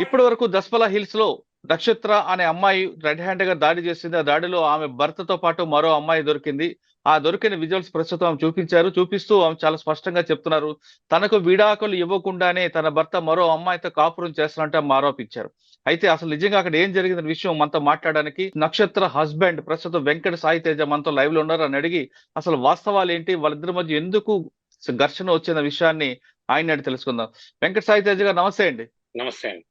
ఇప్పటి వరకు దస్పల హిల్స్లో నక్షత్ర అనే అమ్మాయి రెడ్ హ్యాండ్గా దాడి చేసింది. ఆ దాడిలో ఆమె భర్తతో పాటు మరో అమ్మాయి దొరికింది. ఆ దొరికిన విజువల్స్ ప్రస్తుతం ఆమె చూపించారు. చూపిస్తూ ఆమె చాలా స్పష్టంగా చెప్తున్నారు. తనకు విడాకులు ఇవ్వకుండానే తన భర్త మరో అమ్మాయితో కాపురం చేస్తున్నట్టు ఆమె ఆరోపించారు. అయితే అసలు నిజంగా అక్కడ ఏం జరిగిందనే విషయం మనతో మాట్లాడడానికి నక్షత్ర హస్బెండ్ ప్రస్తుతం వెంకట సాయి తేజ మనతో లైవ్లో ఉన్నారు అని అడిగి అసలు వాస్తవాలు ఏంటి? వాళ్ళిద్దరి మధ్య ఎందుకు ఘర్షణ వచ్చిన విషయాన్ని ఆయన తెలుసుకుందాం. వెంకట సాయి తేజ గారు నమస్తే అండి. నమస్తే అండి.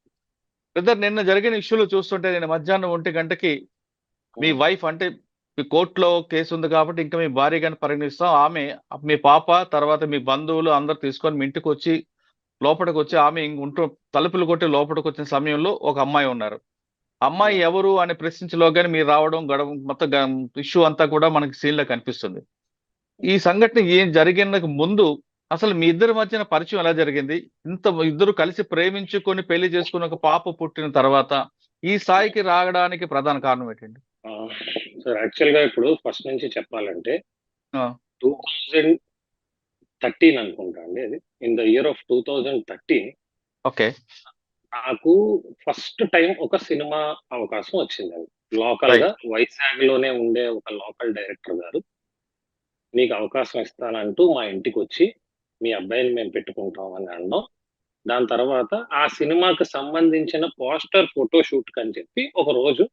బ్రదర్ నిన్న జరిగిన ఇష్యూలు చూస్తుంటే నేను మధ్యాహ్నం ఒంటి గంటకి మీ వైఫ్ అంటే మీ కోర్టులో కేసు ఉంది కాబట్టి ఇంకా మీ భార్యగాని పరిగణిస్తాం. ఆమె మీ పాప తర్వాత మీ బంధువులు అందరు తీసుకొని మీ ఇంటికి వచ్చి లోపలికి వచ్చి ఆమె ఇంక ఉంటూ తలుపులు కొట్టి లోపలికి వచ్చిన సమయంలో ఒక అమ్మాయి ఉన్నారు. అమ్మాయి ఎవరు అని ప్రశ్నించలోగానే మీరు రావడం గడవ మొత్తం ఇష్యూ అంతా కూడా మనకి సీన్లో కనిపిస్తుంది. ఈ సంఘటన ఏం జరిగినకు ముందు అసలు మీ ఇద్దరి మధ్యన పరిచయం ఎలా జరిగింది? ఇంత ఇద్దరు కలిసి ప్రేమించుకొని పెళ్ళి చేసుకుని ఒక పాప పుట్టిన తర్వాత ఈ స్థాయికి రావడానికి ప్రధాన కారణం ఏంటండి? సార్ యాక్చువల్గా ఇప్పుడు ఫస్ట్ నుంచి చెప్పాలంటే. టూ థౌజండ్ థర్టీన్ అనుకుంటా అండి అది. In the year of two thousand thirteen okay. నాకు ఫస్ట్ టైం ఒక సినిమా అవకాశం వచ్చిందండి లోకల్గా వైజాగ్లోనే ఉండే ఒక లోకల్ డైరెక్టర్ గారు మీకు అవకాశం ఇస్తానంటూ మా ఇంటికి వచ్చి మీ అబ్బాయిని మేము పెట్టుకుంటాం అని అనడం. దాని తర్వాత ఆ సినిమాకి సంబంధించిన పోస్టర్ ఫోటో షూట్ కని చెప్పి ఒక రోజు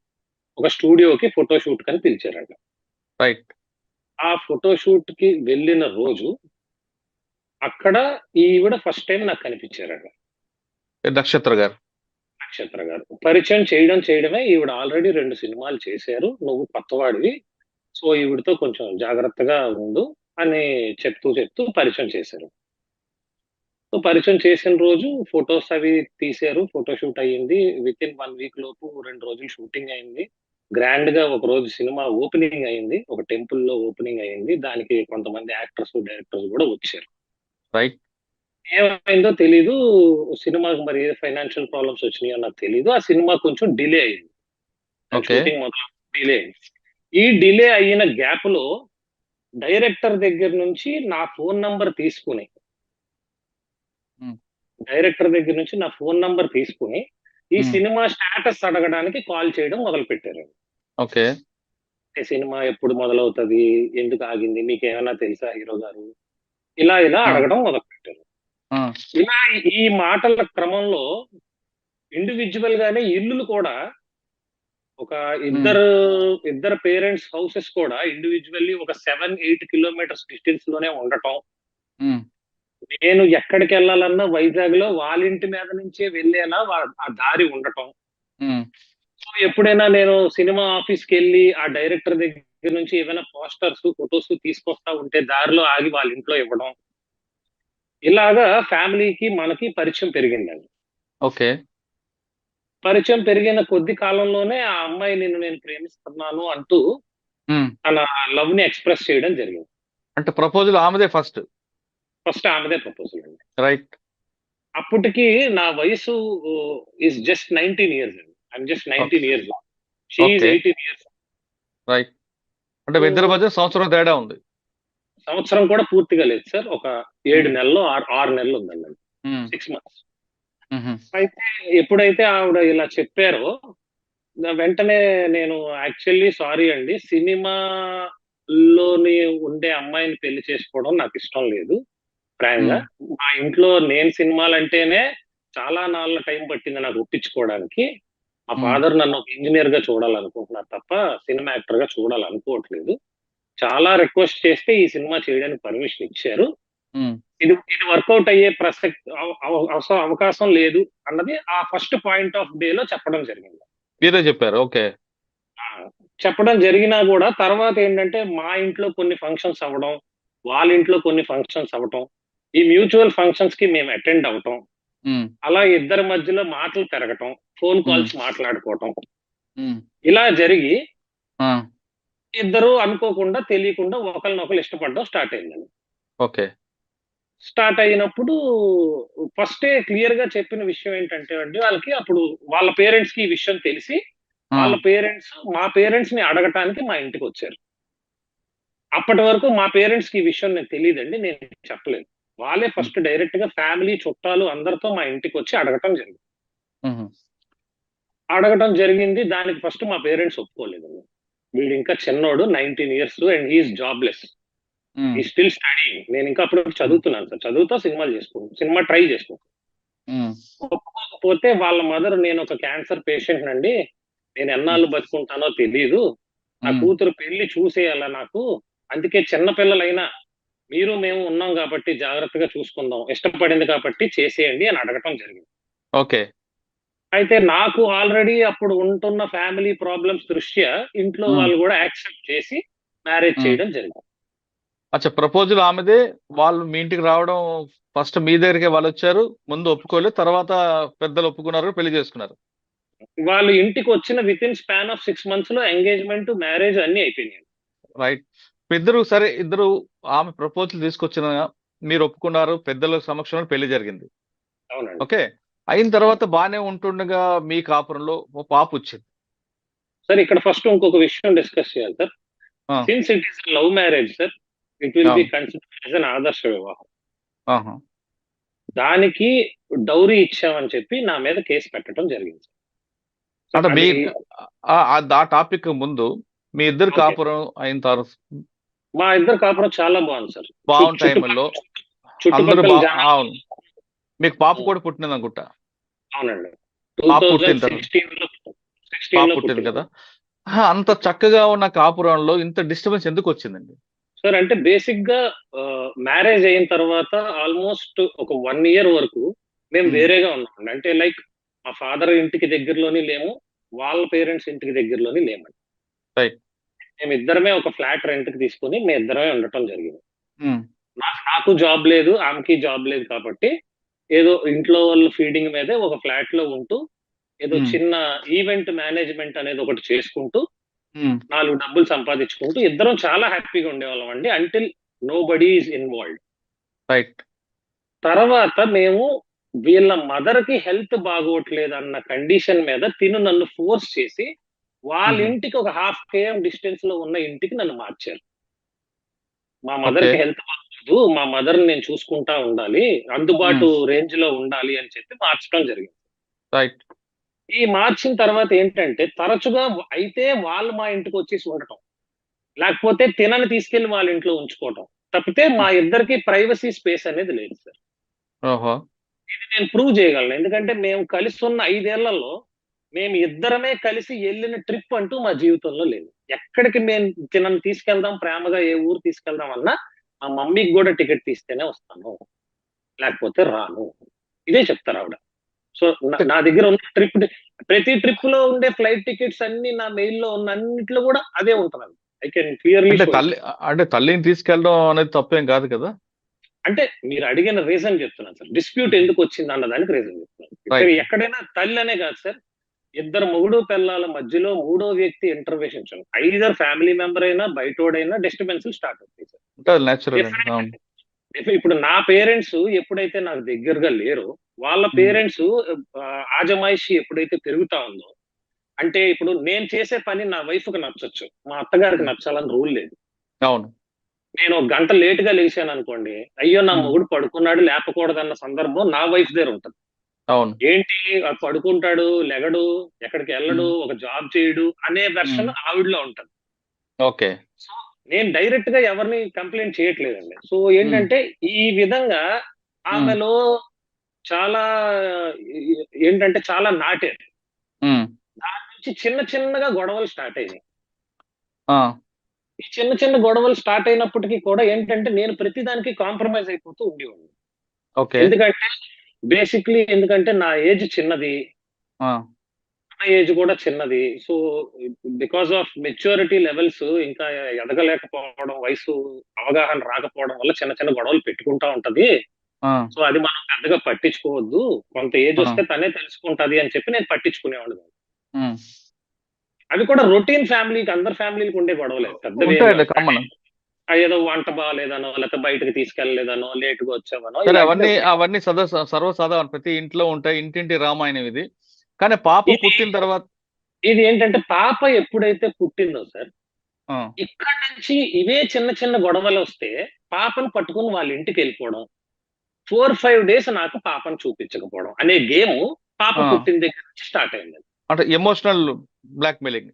ఒక స్టూడియోకి ఫోటో షూట్ కని పిలిచారంట. రైట్. ఆ ఫోటో షూట్కి వెళ్ళిన రోజు అక్కడ ఈవిడ ఫస్ట్ టైం నాకు కనిపించారట. నక్షత్ర గారు. నక్షత్ర గారు. పరిచయం చేయడం చేయడమే ఈవిడ ఆల్రెడీ రెండు సినిమాలు చేశారు. నువ్వు కొత్తవాడివి. సో ఈవిడతో కొంచెం జాగ్రత్తగా ఉండు అని చెప్తూ చెప్తూ పరిచయం చేశారు. సో పరిచయం చేసిన రోజు ఫొటోస్ అవి తీశారు ఫోటో షూట్ అయ్యింది. విత్ ఇన్ వన్ వీక్ లోపు రెండు రోజులు షూటింగ్ అయింది. గ్రాండ్గా ఒక రోజు సినిమా ఓపెనింగ్ అయింది. ఒక టెంపుల్లో ఓపెనింగ్ అయింది. దానికి కొంతమంది యాక్టర్స్ డైరెక్టర్స్ కూడా వచ్చారు. రైట్. ఏమైందో తెలీదు. సినిమాకి మరి ఏ ఫైనాన్షియల్ ప్రాబ్లమ్స్ వచ్చినాయో నాకు తెలీదు. ఆ సినిమా కొంచెం డిలే అయింది. షూటింగ్ మొదలు డిలే అయింది. ఈ డిలే అయిన గ్యాప్లో డైరెక్టర్ దగ్గర నుంచి నా ఫోన్ నంబర్ తీసుకుని. డైరెక్టర్ దగ్గర నుంచి నా ఫోన్ నంబర్ తీసుకుని ఈ. సినిమా స్టేటస్ అడగడానికి కాల్ చేయడం మొదలు పెట్టారు ఓకే సినిమా ఎప్పుడు మొదలవుతుంది? ఎందుకు ఆగింది? మీకు ఏమైనా తెలుసా హీరో గారు? ఇలా ఇలా. అడగడం మొదలు పెట్టారు ఇలా ఈ మాటల క్రమంలో ఇండివిజువల్ గానే ఇల్లులు కూడా ఒక ఇద్దరు ఇద్దరు పేరెంట్స్ హౌసెస్ కూడా ఇండివిజువల్లీ ఒక సెవెన్ ఎయిట్ కిలోమీటర్స్ డిస్టెన్స్లోనే ఉండటం. నేను ఎక్కడికి వెళ్ళాలన్నా వైజాగ్లో వాళ్ళ ఇంటి మీద నుంచే వెళ్ళేలా ఆ దారి ఉండటం. సో ఎప్పుడైనా నేను సినిమా ఆఫీస్కి వెళ్ళి ఆ డైరెక్టర్ దగ్గర నుంచి ఏమైనా పోస్టర్స్ ఫొటోస్ తీసుకొస్తా ఉంటే దారిలో ఆగి వాళ్ళ ఇంట్లో ఇవ్వడం. ఇలాగా ఫ్యామిలీకి మనకి పరిచయం పెరిగిందండి. ఓకే. పరిచయం పెరిగిన కొద్ది కాలంలోనే ఆ అమ్మాయి నిన్ను నేను ప్రేమిస్తున్నాను అంటూ తన లవ్ని ఎక్స్ప్రెస్ చేయడం జరిగింది. అంటే ప్రపోజల్ ఆమెదే ఫస్ట్. ఫస్ట్ ఆమెదే ప్రపోజల్ అండి రైట్ అప్పటికి నా వయసు ఇస్ జస్ట్ నైన్టీన్ ఇయర్స్ అండి. I'm just nineteen years she Okay. Eighteen years right అంటే ఇద్దరి మధ్య సంవత్సరం తేడా ఉంది. సంవత్సరం కూడా పూర్తిగా లేదు సార్. ఒక ఏడు నెలలు ఆరు ఆరు నెలలు ఉందండి సిక్స్ మంత్స్ ఉమ్, అయితే ఎప్పుడైతే ఆవిడ ఇలా చెప్పారో వెంటనే నేను యాక్చువల్లీ సారీ అండి. సినిమాలోని ఉండే అమ్మాయిని పెళ్ళి చేసుకోవడం నాకు ఇష్టం లేదు. ప్రాయంగా మా ఇంట్లో నేను సినిమాలు అంటేనే చాలా నాళ్ళ టైం పట్టింది నాకు ఒప్పించుకోవడానికి. మా. ఫాదర్ నన్ను ఒక ఇంజనీర్గా చూడాలనుకుంటున్నారు తప్ప సినిమా యాక్టర్గా చూడాలనుకోవట్లేదు. చాలా రిక్వెస్ట్ చేస్తే ఈ సినిమా చేయడానికి పర్మిషన్ ఇచ్చారు. ఇది ఇది వర్కౌట్ అయ్యే ప్రసక్తి అవకాశం లేదు అన్నది ఆ ఫస్ట్ పాయింట్ ఆఫ్ డే లో చెప్పడం జరిగింది. మీరే చెప్పారు ఓకే. చెప్పడం జరిగినా కూడా తర్వాత ఏంటంటే మా ఇంట్లో కొన్ని ఫంక్షన్స్ అవ్వడం వాళ్ళ ఇంట్లో కొన్ని ఫంక్షన్స్ అవ్వటం ఈ మ్యూచువల్ ఫంక్షన్స్కి మేము అటెండ్ అవటం అలా ఇద్దరి మధ్యలో మాటలు పెరగటం ఫోన్ కాల్స్ మాట్లాడుకోవటం. ఇలా జరిగి ఇద్దరు అనుకోకుండా తెలియకుండా ఒకరినొకరు ఇష్టపడడం స్టార్ట్ అయిందండి. ఓకే. స్టార్ట్ అయినప్పుడు ఫస్ట్ క్లియర్గా చెప్పిన విషయం ఏంటంటే అండి వాళ్ళకి అప్పుడు వాళ్ళ పేరెంట్స్కి ఈ విషయం తెలిసి వాళ్ళ పేరెంట్స్ మా పేరెంట్స్ని అడగటానికి మా ఇంటికి వచ్చారు. అప్పటి వరకు మా పేరెంట్స్కి ఈ విషయం నేను తెలియదండి నేను చెప్పలేదు. వాళ్ళే ఫస్ట్ డైరెక్ట్గా ఫ్యామిలీ చుట్టాలు అందరితో మా ఇంటికి వచ్చి అడగటం జరిగింది. అడగటం జరిగింది. దానికి ఫస్ట్ మా పేరెంట్స్ ఒప్పుకోలేదు. వీడు ఇంకా చిన్నోడు nineteen years and he's jobless. ఈ స్టిల్ స్టడీ నేను ఇంకా అప్పుడు చదువుతున్నాను సార్. చదువుతా సినిమాలు చేసుకుంటాను సినిమా ట్రై చేసుకుంటాను ఉమ్, ఒప్పుకోకపోతే వాళ్ళ మదర్ నేను ఒక క్యాన్సర్ పేషెంట్ నండి నేను ఎన్నాళ్ళు బతుకుంటానో తెలియదు నా కూతురు పెళ్ళి చూసేయాల నాకు? అందుకే చిన్న పిల్లలైనా మీరు మేము ఉన్నాం కాబట్టి జాగ్రత్తగా చూసుకుందాం. ఇష్టపడింది కాబట్టి చేసేయండి అని అడగటం జరిగింది. ఓకే. అయితే నాకు ఆల్రెడీ అప్పుడు ఉంటున్న ఫ్యామిలీ ప్రాబ్లమ్స్ దృష్ట్యా ఇంట్లో. వాళ్ళు కూడా యాక్సెప్ట్ చేసి మ్యారేజ్. చేయడం జరిగింది. అచ్చా ప్రపోజల్ ఆమెదే. వాళ్ళు మీ ఇంటికి రావడం ఫస్ట్ మీ దగ్గరికి వాళ్ళు వచ్చారు. ముందు ఒప్పుకోలేదు. తర్వాత పెద్దలు ఒప్పుకున్నారు పెళ్ళి చేసుకున్నారు. వాళ్ళు ఇంటికి వచ్చిన within span of six మంత్స్లో ఎంగేజ్మెంట్ మ్యారేజ్ అన్ని అయిపోయినాయి. రైట్ ఇద్దరు సరే ఇద్దరు ఆమె ప్రపోజల్ తీసుకొచ్చిన మీరు ఒప్పుకున్నారు పెద్దల సమక్షంలో పెళ్ళి జరిగింది ఓకే అయిన తర్వాత బానే ఉంటుండగా మీ కాపురంలో ఓ పాప వచ్చింది సార్ ఇక్కడ ఫస్ట్ ఇంకొక విషయం డిస్కస్ చేయాలి sir. Since it is love marriage sir it will be. Consider as an ఆదర్శ వివాహం. దానికి డౌరీ ఇచ్చామని చెప్పి నా మీద కేసు పెట్టడం జరిగింది సార్. అంటే మీ ఆ- టాపిక్ ముందు మీ ఇద్దరు. కాపురం అయిన తర్వాత మా ఇద్దరు కాపురం చాలా బాగుంది సార్. చుట్టు- టైంలో అందరూ అవును. మీకు పాప కూడా పుట్టినది అనుకుంటా? అవునండి. పాప పుట్టిన తర్వాత. 2016 లో పాప 16 లో పుట్టింది పుట్టింది. కదా? అంత చక్కగా ఉన్న కాపురంలో ఇంత డిస్టర్బెన్స్ ఎందుకు వచ్చిందండి? సార్ అంటే బేసిక్గా మ్యారేజ్ అయిన తర్వాత ఆల్మోస్ట్ ఒక వన్ ఇయర్ వరకు మేము. వేరేగా ఉన్నాం అంటే లైక్ మా ఫాదర్ ఇంటికి దగ్గరలోని లేము వాళ్ళ పేరెంట్స్ ఇంటికి దగ్గరలోని లేమండి. Right. మేము ఇద్దరమే ఒక ఫ్లాట్ రెంట్కి తీసుకుని మేము ఇద్దరమే ఉండటం జరిగింది. నాకు నాకు జాబ్ లేదు ఆమెకి జాబ్ లేదు కాబట్టి ఏదో ఇంట్లో వాళ్ళ ఫీడింగ్ మీదే ఒక ఫ్లాట్లో ఉంటూ ఏదో. చిన్న ఈవెంట్ మేనేజ్మెంట్ అనేది ఒకటి చేసుకుంటూ నాలుగు డబ్బులు సంపాదించుకుంటూ ఇద్దరం చాలా హ్యాపీగా ఉండేవాళ్ళం అండి until nobody is involved right తర్వాత మేము వీళ్ళ మదర్కి హెల్త్ బాగోట్లేదు అన్న కండిషన్ మీద తిను నన్ను ఫోర్స్ చేసి వాళ్ళ. ఇంటికి ఒక హాఫ్ కేఎం డిస్టెన్స్లో ఉన్న ఇంటికి నన్ను మార్చారు. మా మదర్కి. హెల్త్ బాగోలేదు. మా మదర్ నేను చూసుకుంటా ఉండాలి. అందుబాటు రేంజ్లో ఉండాలి అని చెప్పి మార్చడం జరిగింది. రైట్ ఈ మార్చిన తర్వాత ఏంటంటే తరచుగా అయితే వాళ్ళు మా ఇంటికి వచ్చేసి ఉండటం. లేకపోతే తినని తీసుకెళ్ళి వాళ్ళ ఇంట్లో ఉంచుకోవటం. తప్పితే మా ఇద్దరికి ప్రైవసీ స్పేస్ అనేది లేదు సార్ ఇది నేను ప్రూవ్ చేయగలను. ఎందుకంటే మేము కలిసి ఉన్న ఐదేళ్ళలో మేము ఇద్దరమే కలిసి వెళ్ళిన ట్రిప్ అంటూ మా జీవితంలో లేదు. ఎక్కడికి మేము తినని తీసుకెళ్దాం ప్రేమగా ఏ ఊరు తీసుకెళ్దాం అన్నా మా మమ్మీకి కూడా టికెట్ తీస్తేనే వస్తాను. లేకపోతే రాను. ఇదే చెప్తారు ఆవిడ. సో నా- దగ్గర ఉన్న ట్రిప్ ప్రతి ట్రిప్లో ఉండే ఫ్లైట్ టికెట్స్ అన్ని నా మెయిల్లో ఉన్న అన్నిట్లో కూడా అదే ఉంటున్నాను ఐ కెన్ క్లియర్లీ అంటే తల్లి అంటే తల్లిని తీసుకెళ్ళడం అనేది తప్పేం కాదు కదా? అంటే మీరు అడిగిన రీజన్ చెప్తున్నాను సార్. డిస్ప్యూట్ ఎందుకు వచ్చింది అన్నదానికి రీజన్ చెప్తున్నాను. ఎక్కడైనా తల్లి అనే కాదు సార్. ఇద్దరు మొగుడు పిల్లల మధ్యలో మూడో వ్యక్తి ఇంటర్వెన్షన్ ఐదర్ ఫ్యామిలీ మెంబర్ అయినా బయటోడైనా డిస్టర్బెన్స్ స్టార్ట్ అవుతాయి ఇప్పుడు- నా పేరెంట్స్ ఎప్పుడైతే నాకు దగ్గరగా లేరో వాళ్ళ పేరెంట్స్ ఆజమాయిషి ఎప్పుడైతే పెరుగుతా ఉందో అంటే ఇప్పుడు నేను చేసే పని నా వైఫ్కి నచ్చొచ్చు. మా అత్తగారికి నచ్చాలని రూల్ లేదు. అవును. నేను ఒక గంట లేట్గా లేచాను అనుకోండి అయ్యో నా. మొగుడు పడుకున్నాడు లేపకూడదన్న సందర్భం నా వైఫ్ దగ్గర ఉంటుంది. అవును. ఏంటి? పడుకుంటాడు లెగడు ఎక్కడికి వెళ్ళడు ఒక జాబ్ చేయడు అనే వెర్షన్ ఆవిడలో ఉంటది. ఓకే. నేను డైరెక్ట్గా ఎవరిని కంప్లైంట్ చేయట్లేదండి. సో ఏంటంటే ఈ విధంగా ఆమెలో చాలా ఏంటంటే చాలా నాటారు ఉమ్, దాని నుంచి చిన్న చిన్నగా గొడవలు స్టార్ట్ అయినాయి. ఈ చిన్న చిన్న గొడవలు స్టార్ట్ అయినప్పటికీ కూడా ఏంటంటే నేను ప్రతి దానికి కాంప్రమైజ్ అయిపోతూ ఉండేవాడిని. ఎందుకంటే బేసిక్లీ ఎందుకంటే నా ఏజ్ చిన్నది. నా ఏజ్ కూడా చిన్నది. So because of maturity levels ఇంకా ఎదగలేకపోవడం వయసు అవగాహన రాకపోవడం వల్ల చిన్న చిన్న గొడవలు పెట్టుకుంటా ఉంటది. సో అది మనం పెద్దగా పట్టించుకోవద్దు. కొంత ఏజ్. వస్తే తనే తెలుసుకుంటది అని చెప్పి నేను పట్టించుకునేవాడిని ఉమ్. అది కూడా రొటీన్ ఫ్యామిలీకి అందరి ఫ్యామిలీకి ఉండే గొడవలే. పెద్దవి ఏదో వంట బాగాలేదనో లేకపోతే బయటకు తీసుకెళ్ళలేదనో లేట్గా వచ్చావనో సరే ఇలాంటివి అవన్నీ అవన్నీ సదా సర్వసాధారణ. ప్రతి ఇంట్లో ఉంటాయి ఇంటింటి రామాయణం ఇది. కానీ పాప పుట్టిన తర్వాత ఇది ఏంటంటే పాప ఎప్పుడైతే పుట్టిందో సార్ ఇక్కడ నుంచి ఇవే చిన్న చిన్న గొడవలు వస్తే పాపను పట్టుకుని వాళ్ళ ఇంటికి వెళ్ళిపోవడం. ఫోర్ ఫైవ్ డేస్ నాకు పాపను చూపించకపోవడం అనే గేమ్ పాప. పుట్టిన దగ్గర నుంచి స్టార్ట్ అయింది. అంటే ఎమోషనల్ బ్లాక్ మెయిలింగ్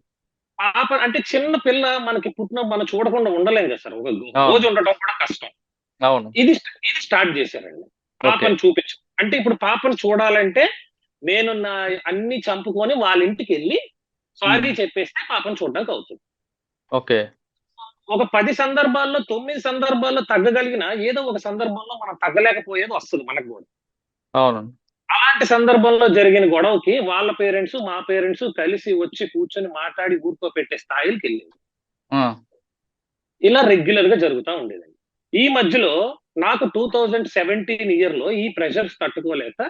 పాప అంటే చిన్న పిల్ల మనకి పుట్టిన మనం చూడకుండా ఉండలేం కదా సార్. ఒక. రోజు ఉండటం కూడా కష్టం. అవును. ఇది ఇది స్టార్ట్ చేశారండి. పాపను చూపించు అంటే ఇప్పుడు పాపను చూడాలంటే నేను నా అన్ని చంపుకొని వాళ్ళ ఇంటికి వెళ్ళి సారీ చెప్పేస్తే పాపను చూడడానికి అవుతుంది. ఓకే. ఒక పది సందర్భాల్లో తొమ్మిది సందర్భాల్లో తగ్గగలిగిన ఏదో ఒక సందర్భంలో మనం తగ్గలేకపోయేది వస్తుంది మనకు కూడా. అవును. అలాంటి సందర్భంలో జరిగిన గొడవకి వాళ్ళ పేరెంట్స్ మా పేరెంట్స్ కలిసి వచ్చి కూర్చొని మాట్లాడి ఊరుకోపెట్టే స్థాయికి వెళ్ళింది. ఇలా రెగ్యులర్గా జరుగుతూ ఉండేదండి. ఈ మధ్యలో నాకు టూ థౌజండ్ సెవెంటీన్ ఇయర్లో ఈ ప్రెషర్స్ తట్టుకోలేక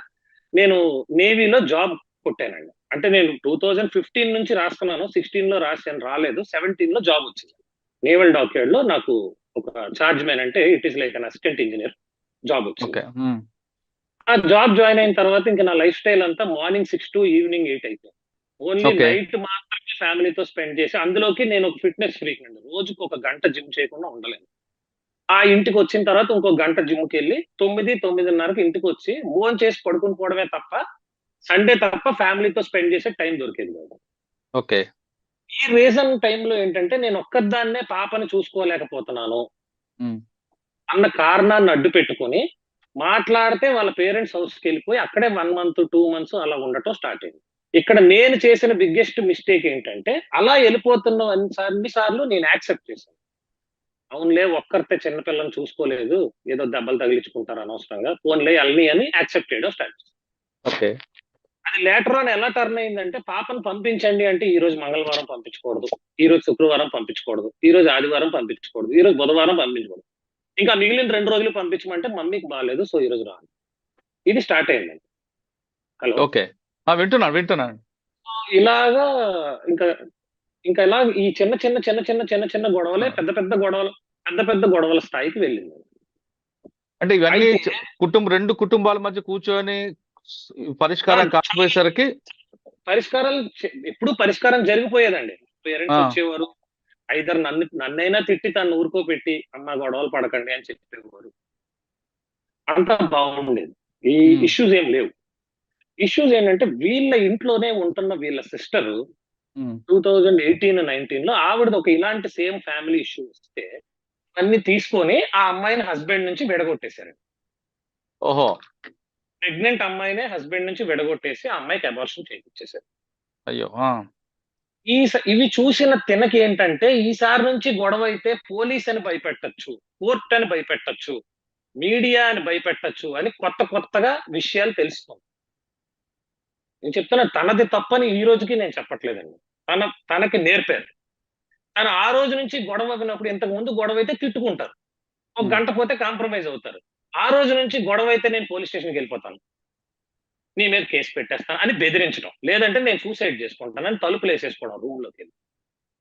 నేను నేవీలో జాబ్ కొట్టానండి. అంటే నేను టూ థౌజండ్ ఫిఫ్టీన్ నుంచి రాస్తున్నాను సిక్స్టీన్లో రాశాను రాలేదు సెవెంటీన్లో జాబ్ వచ్చింది. నేవల్ డాక్యార్డ్లో నాకు ఒక చార్జ్ మ్యాన్ అంటే it is like an assistant engineer job వచ్చింది. ఆ జాబ్ జాయిన్ అయిన తర్వాత ఇంకా నా లైఫ్ స్టైల్ అంతా morning six to evening eight అయిపోయింది. ఓన్లీ. నైట్ మాత్రమే ఫ్యామిలీతో స్పెండ్ చేసి అందులోకి నేను ఒక ఫిట్నెస్ ఫ్రీక్ అండి. రోజుకు ఒక గంట జిమ్ చేయకుండా ఉండలేను. ఆ ఇంటికి వచ్చిన తర్వాత ఇంకో గంట జిమ్కి వెళ్ళి తొమ్మిది తొమ్మిదిన్నరకు ఇంటికి వచ్చి భోజనం చేసి పడుకుని పోవడమే తప్ప సండే తప్ప ఫ్యామిలీతో స్పెండ్ చేసే టైం దొరికేది కాదు. ఓకే. ఈ రీజన్ టైంలో ఏంటంటే నేను ఒక్కదాన్నే పాపని చూసుకోలేకపోతున్నాను. అన్న కారణాన్ని అడ్డు పెట్టుకొని మాట్లాడితే వాళ్ళ పేరెంట్స్ హౌస్కి వెళ్ళిపోయి అక్కడే వన్ మంత్ టూ మంత్స్ అలా ఉండటం స్టార్ట్ అయింది. ఇక్కడ నేను చేసిన బిగ్గెస్ట్ మిస్టేక్ ఏంటంటే అలా వెళ్ళిపోతున్న అన్ని సార్లు నేను యాక్సెప్ట్ చేశాను. అవునులే ఒక్కరితే చిన్నపిల్లని చూసుకోలేదు ఏదో దెబ్బలు తగిలించుకుంటారు అనవసరంగా ఫోన్లే వెళ్ళని అని యాక్సెప్ట్ చేయడం స్టార్ట్ చేశాను. ఓకే. అది లేటర్ ఆన్ ఎలా టర్న్ అయిందంటే పాపను పంపించండి అంటే ఈ రోజు మంగళవారం పంపించకూడదు ఈ రోజు శుక్రవారం పంపించకూడదు ఈ రోజు ఆదివారం పంపించకూడదు ఈ రోజు బుధవారం పంపించకూడదు. ఇంకా మిగిలిన రెండు రోజులు పంపించమంటే మమ్మీకి బాగాలేదు సో ఈ రోజు రాను ఇది స్టార్ట్ అయిందండి. హలో. ఓకే. ఆ, వింటున్నాను వింటున్నాను. ఇలాగా ఇంకా ఇంకా ఇలా ఈ చిన్న చిన్న చిన్న చిన్న చిన్న చిన్న గొడవలే పెద్ద పెద్ద గొడవలు పెద్ద పెద్ద గొడవల స్థాయికి వెళ్ళింది. అంటే ఇవన్నీ కుటుంబం రెండు కుటుంబాల మధ్య కూర్చొని పరిష్కారం కాకపోయేసరికి పరిష్కారాలు ఎప్పుడు పరిష్కారం జరిగిపోయేదండి. పేరెంట్స్. వచ్చేవారు ఐదర్ నన్ను నన్నైనా తిట్టి తను ఊరుకోపెట్టి అమ్మ గొడవలు పడకండి అని చెప్పేవారు. అంతా బాగుండేది. ఈ. ఇష్యూస్ ఏం లేవు. ఇష్యూస్ ఏంటంటే వీళ్ళ ఇంట్లోనే ఉంటున్న వీళ్ళ సిస్టర్ టూ థౌజండ్ ఎయిటీన్ నైన్టీన్లో ఆవిడది ఒక ఇలాంటి సేమ్ ఫ్యామిలీ ఇష్యూ వస్తే అన్ని తీసుకొని ఆ అమ్మాయిని హస్బెండ్ నుంచి విడగొట్టేశారు. ఓహో. ప్రెగ్నెంట్ అమ్మాయినే హస్బెండ్ నుంచి విడగొట్టేసి ఆ అమ్మాయికి అబార్షన్ చేయించేశారు. అయ్యో ఈ ఇవి చూసిన తినకి ఏంటంటే ఈసారి నుంచి గొడవ అయితే పోలీస్ అని భయపెట్టచ్చు కోర్ట్ అని భయపెట్టచ్చు మీడియా అని భయపెట్టచ్చు అని కొత్త కొత్తగా విషయాలు తెలుస్తుంది నేను చెప్తున్నా తనది తప్పని ఈ రోజుకి నేను చెప్పట్లేదండి. తన తనకి నేర్పారు. తను ఆ రోజు నుంచి గొడవ విన్నప్పుడు ఇంతకు ముందు గొడవ అయితే తిట్టుకుంటారు. ఒక. గంట పోతే కాంప్రమైజ్ అవుతారు. ఆ రోజు నుంచి గొడవ అయితే నేను పోలీస్ స్టేషన్కి వెళ్ళిపోతాను. నీ మీద కేసు పెట్టేస్తాను అని బెదిరించడం. లేదంటే నేను సూసైడ్ చేసుకుంటాను అని తలుపులు వేసేసుకోవడం రూమ్లోకి వెళ్ళి.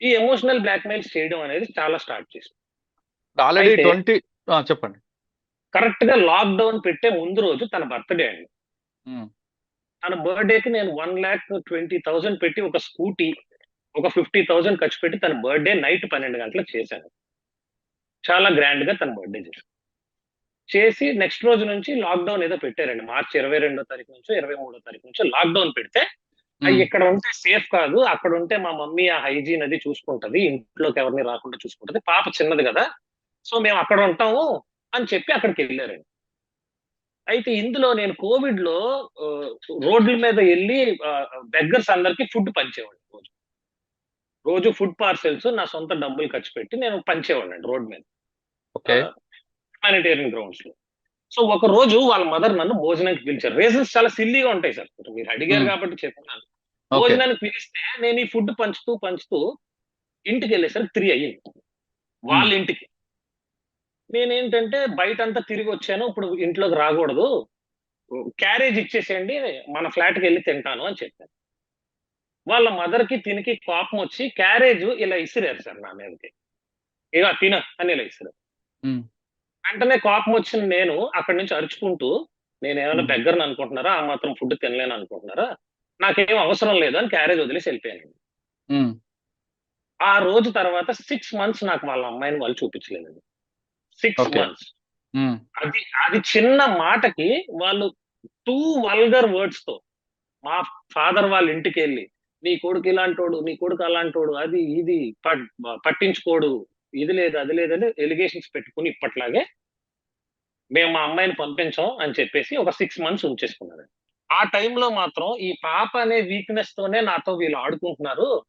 ఈ ఎమోషనల్ బ్లాక్మెయిల్స్ చేయడం అనేది చాలా స్టార్ట్ చేసి ఆల్రెడీ అయితే- ట్వంటీ చెప్పండి. కరెక్ట్గా లాక్ డౌన్ పెట్టే ముందు రోజు తన బర్త్డే అండి. ఉమ్, తన బర్త్డేకి నేను వన్ ల్యాక్ ట్వంటీ థౌసండ్ పెట్టి ఒక స్కూటీ ఒక ఫిఫ్టీ థౌసండ్ ఖర్చు పెట్టి తన బర్త్డే నైట్ పన్నెండు గంటలకు చేశాను. చాలా గ్రాండ్గా తన బర్త్డే చేశాను. చేసి నెక్స్ట్ రోజు నుంచి లాక్డౌన్ ఏదో పెట్టారండి. మార్చి ఇరవై రెండో తారీఖు నుంచో ఇరవై మూడో తారీఖు నుంచో లాక్డౌన్ పెడితే ఉమ్, ఇక్కడ ఉంటే సేఫ్ కాదు. అక్కడ ఉంటే మా మమ్మీ ఆ హైజీన్ అది చూసుకుంటది. ఇంట్లోకి ఎవరిని రాకుండా చూసుకుంటది. పాప చిన్నది కదా. సో మేము అక్కడ ఉంటాము అని చెప్పి అక్కడికి వెళ్ళారండి. అయితే ఇందులో నేను కోవిడ్లో రోడ్ల మీద వెళ్ళి బెగ్గర్స్ అందరికి ఫుడ్ పంచేవాడిని రోజు. రోజు ఫుడ్ పార్సెల్స్ నా సొంత డబ్బులు ఖర్చు పెట్టి నేను పంచేవాడిని రోడ్ మీద. ఓకే. హ్యుమానిటేరియన్ గ్రౌండ్స్లో. సో ఒక రోజు వాళ్ళ మదర్ నన్ను భోజనానికి పిలిచారు. రీజన్స్ చాలా సిల్లీగా ఉంటాయి సార్. మీరు అడిగారు Hmm. కాబట్టి చెప్తున్నాను భోజనానికి పిలిస్తే నేను ఈ ఫుడ్ పంచుతూ పంచుతూ ఇంటికి వెళ్ళేసరికి త్రీ అయ్యింది. వాళ్ళ ఇంటికి. నేనేంటంటే బయట అంతా తిరిగి వచ్చాను. ఇప్పుడు ఇంట్లోకి రాకూడదు. క్యారేజ్ ఇచ్చేసేయండి. మన ఫ్లాట్కి వెళ్ళి తింటాను అని చెప్పాను. వాళ్ళ మదర్కి తినికి కోపం వచ్చి క్యారేజ్ ఇలా ఇసిరారు సార్ నా మీదకి. ఇక తిన అని ఇలా ఇసిరారు. ఉమ్, వెంటనే కోపం వచ్చిన నేను. అక్కడి నుంచి అరుచుకుంటూ నేను ఏమైనా. బెగ్గర్ని అనుకుంటున్నారా? ఆ మాత్రం ఫుడ్ తినలేను అనుకుంటున్నారా? నాకేం అవసరం లేదు అని క్యారేజ్ వదిలేసి వెళ్ళిపోయాను. ఆ రోజు తర్వాత సిక్స్ మంత్స్ నాకు వాళ్ళ అమ్మాయిని వాళ్ళు చూపించలేదండి. సిక్స్. మంత్స్ అది అది చిన్న మాటకి వాళ్ళు టూ వల్గర్ వర్డ్స్తో మా ఫాదర్ వాళ్ళ ఇంటికి వెళ్ళి నీ కొడుకు ఇలాంటోడు నీ కొడుకు అలాంటోడు అది ఇది పట్- పట్టించుకోడు ఇది లేదు అది లేదని ఎలిగేషన్స్ పెట్టుకుని ఇప్పట్లాగే మేము మా అమ్మాయిని పంపించాం అని చెప్పేసి ఒక సిక్స్ మంత్స్ ఉంచేసుకున్నారు. ఆ టైంలో మాత్రం ఈ పాప అనే వీక్నెస్ తోనే నాతో వీళ్ళు ఆడుకుంటున్నారు.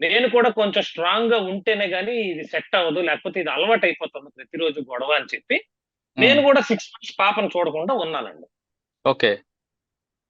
నేను కూడా కొంచెం స్ట్రాంగ్గా ఉంటేనే గానీ ఇది సెట్ అవ్వదు లేకపోతే ఇది అలవాటు అయిపోతుంది ప్రతిరోజు గొడవ అని చెప్పి నేను కూడా సిక్స్ మంత్స్ పాపను చూడకుండా ఉన్నానండి. ఓకే.